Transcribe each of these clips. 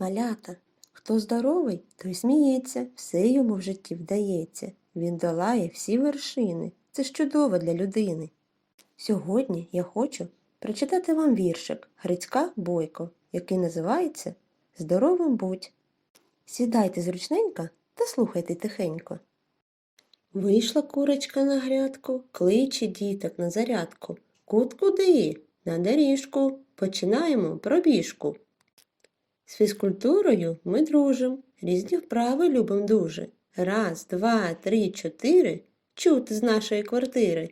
малята. Хто здоровий, той сміється, все йому в житті вдається. Він долає всі вершини. Це чудово для людини. Сьогодні я хочу прочитати вам віршик Грицька Бойко, який називається Здоровим будь. Сідайте зручненько та слухайте тихенько. Вийшла курочка на грядку, кличе діток на зарядку. Кут куди? На доріжку. Починаємо пробіжку. З фізкультурою ми дружим, різні вправи любим дуже. Раз, два, три, чотири чути з нашої квартири.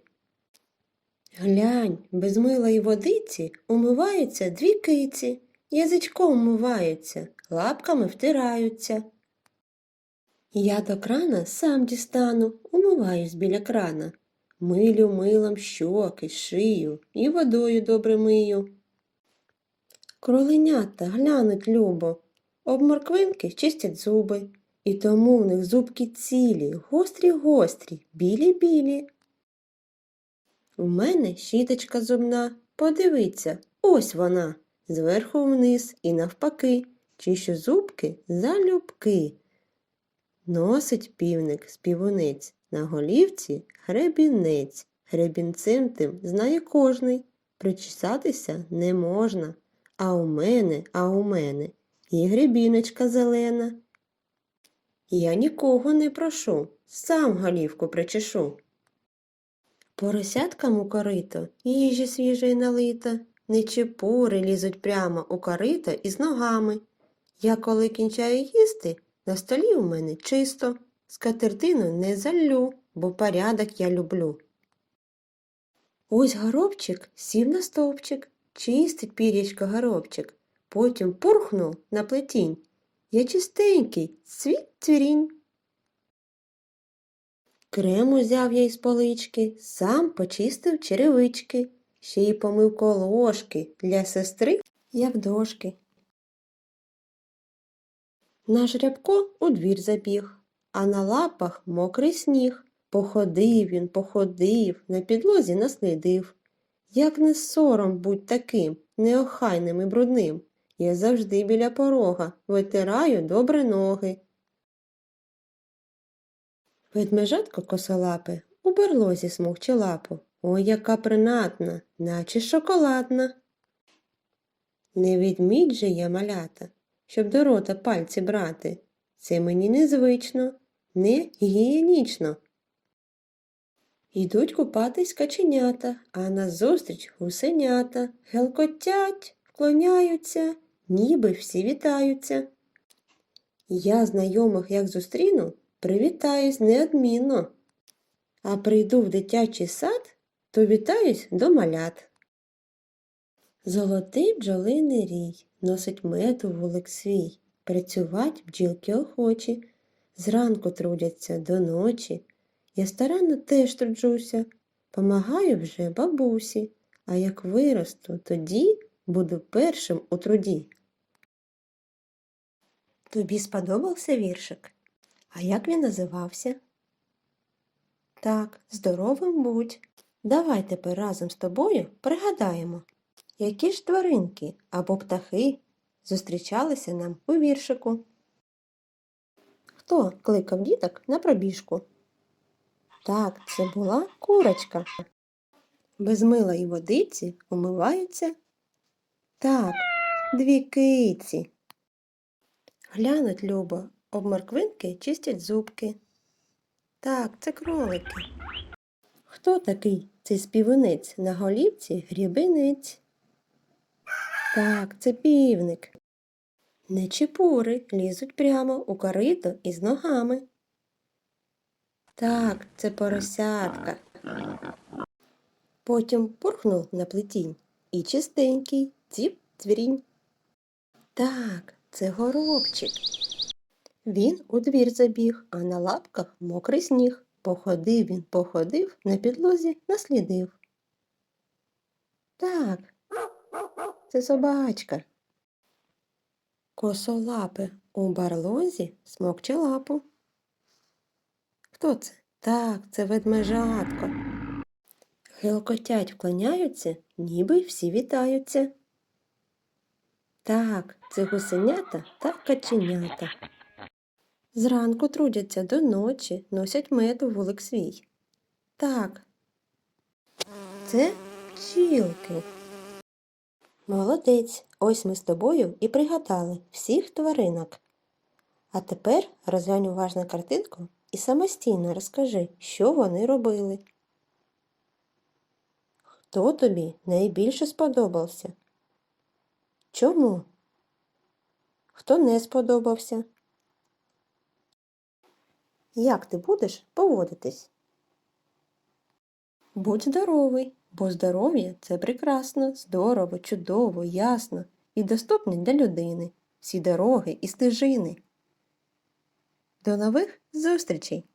Глянь, без милої водиці умиваються дві киці, язичком умиваються, лапками втираються. Я до крана сам дістану, умиваюсь біля крана. Милю милом щоки, шию і водою добре мию. Кроленята глянуть любо, об морквинки чистять зуби, і тому в них зубки цілі, гострі-гострі, білі-білі. У мене щіточка зубна, подивіться, ось вона, зверху вниз і навпаки, чищу зубки залюбки. Носить півник співунець, на голівці гребінець. Гребінцем тим знає кожний, причесатися не можна. А у мене, а у мене і гребіночка зелена. Я нікого не прошу, сам голівку причешу. Поросяткам у корито їжі свіжої налито, не чепури лізуть прямо у корито із ногами. Я коли кінчаю їсти, на столі у мене чисто, скатертину не заллю, бо порядок я люблю. Ось горобчик сів на стовпчик, чистить пірячка горобчик, потім пурхнув на плетінь. Я чистенький, світ цвірінь. Крем узяв я із полички, сам почистив черевички, ще й помив колошки для сестри, як дошки. Наш рябко у двір забіг, а на лапах мокрий сніг. Походив він, походив, на підлозі наслідив. Як не сором будь таким, неохайним і брудним. Я завжди біля порога витираю добре ноги. Ведмежатко косолапе у берлозі смокче лапу. Ой, яка принадна, наче шоколадна. Не відмідь же я малята, щоб до рота пальці брати. Це мені незвично, не гігієнічно. Йдуть купатись каченята, а назустріч гусенята. Гелкотять, вклоняються, ніби всі вітаються. Я знайомих як зустріну, привітаюсь неодмінно. А прийду в дитячий сад, то вітаюсь до малят. Золотий бджолиний рій носить меду вулик свій, працювать бджілки охочі, зранку трудяться до ночі. Я старанно теж труджуся, помагаю вже бабусі, а як виросту, тоді буду першим у труді. Тобі сподобався віршик? А як він називався? Так, здоровим будь. Давай тепер разом з тобою пригадаємо, які ж тваринки або птахи зустрічалися нам у віршику. Хто кликав діток на пробіжку? Так, це була курочка. Без мила і водиці умиваються. Так, дві киці. Глянуть любо, об морквинки чистять зубки. Так, це кролики. Хто такий цей співунець на голівці грібенець? Так, це півник. Не чепури лізуть прямо у корито із ногами. Так, це поросятка. Потім пурхнув на плетінь і чистенький ціп цвірінь. Так, це горобчик. Він у двір забіг, а на лапках мокрий сніг. Походив він, походив, на підлозі наслідив. Так, це собачка. Косолапе у барлозі смокче лапу. Хто це? Так, це ведмежатко. Гелкотять вклоняються, ніби всі вітаються. Так, це гусенята та каченята. Зранку трудяться до ночі, носять мед у вулик свій. Так. Це бджілки. Молодець, ось ми з тобою і пригадали всіх тваринок. А тепер розглянь уважно картинку і самостійно розкажи, що вони робили. Хто тобі найбільше сподобався? Чому? Хто не сподобався? Як ти будеш поводитись? Будь здоровий, бо здоров'я це прекрасно, здорово, чудово, ясно і доступне для людини. Всі дороги і стежини. До нових зустрічей!